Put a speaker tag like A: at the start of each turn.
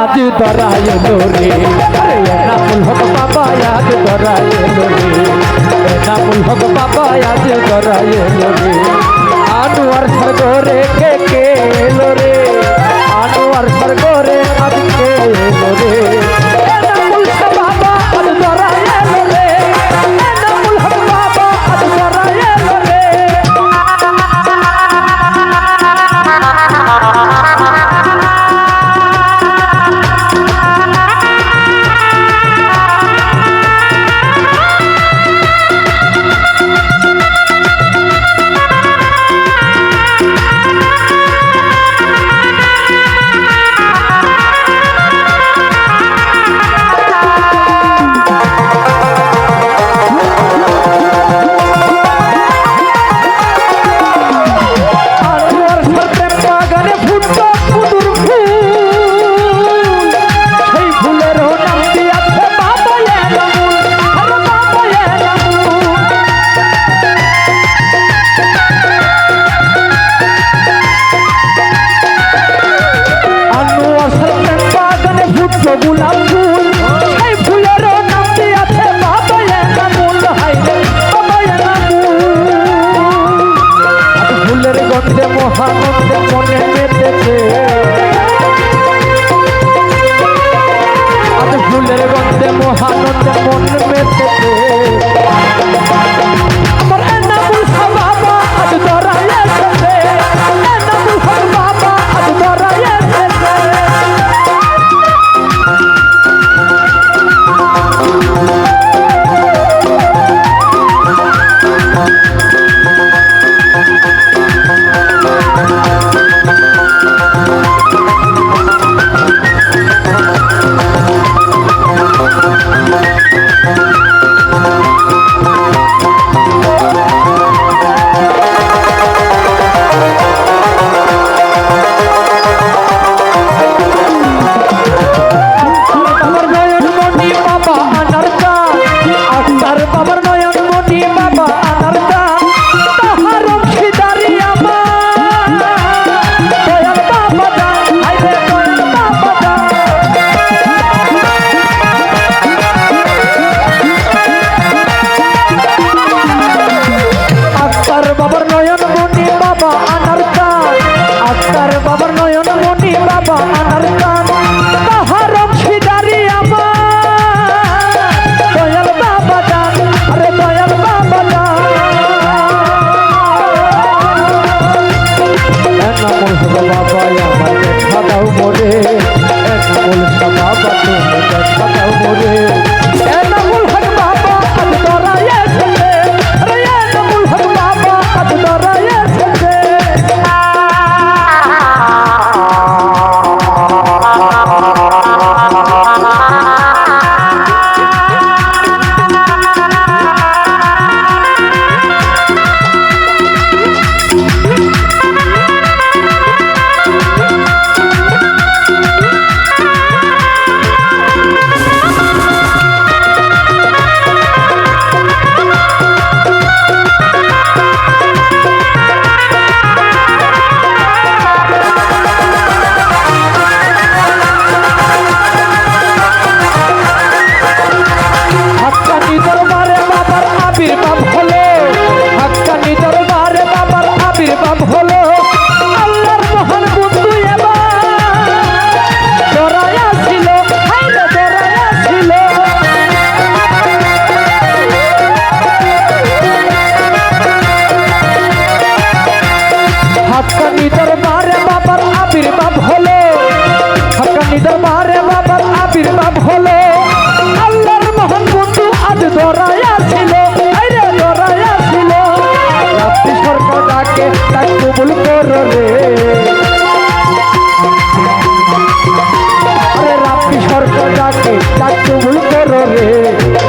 A: আজ ধরায় রে এনামুল হক বাবা আজ ধরায় রে এনামুল হক বাবা আজ ধরায় রে আনোয়ার স্বর্গ রেখে মহানন্দে মন মেতে ডাকে তাই কবুল করো রে। আরে রাত্রি স্বর্গ ডাকে তাই কবুল করো রে।